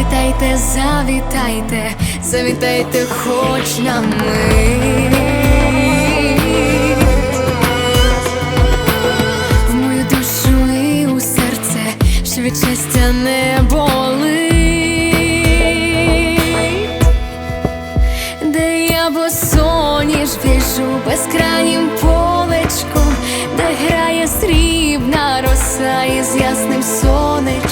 Завітайте, завітайте, завітайте, хоч на мить. В мою душу і у серце, що від щастя не болить де я бо босоніж біжу безкрайнім полечком, де грає срібна роса із ясним сонечком.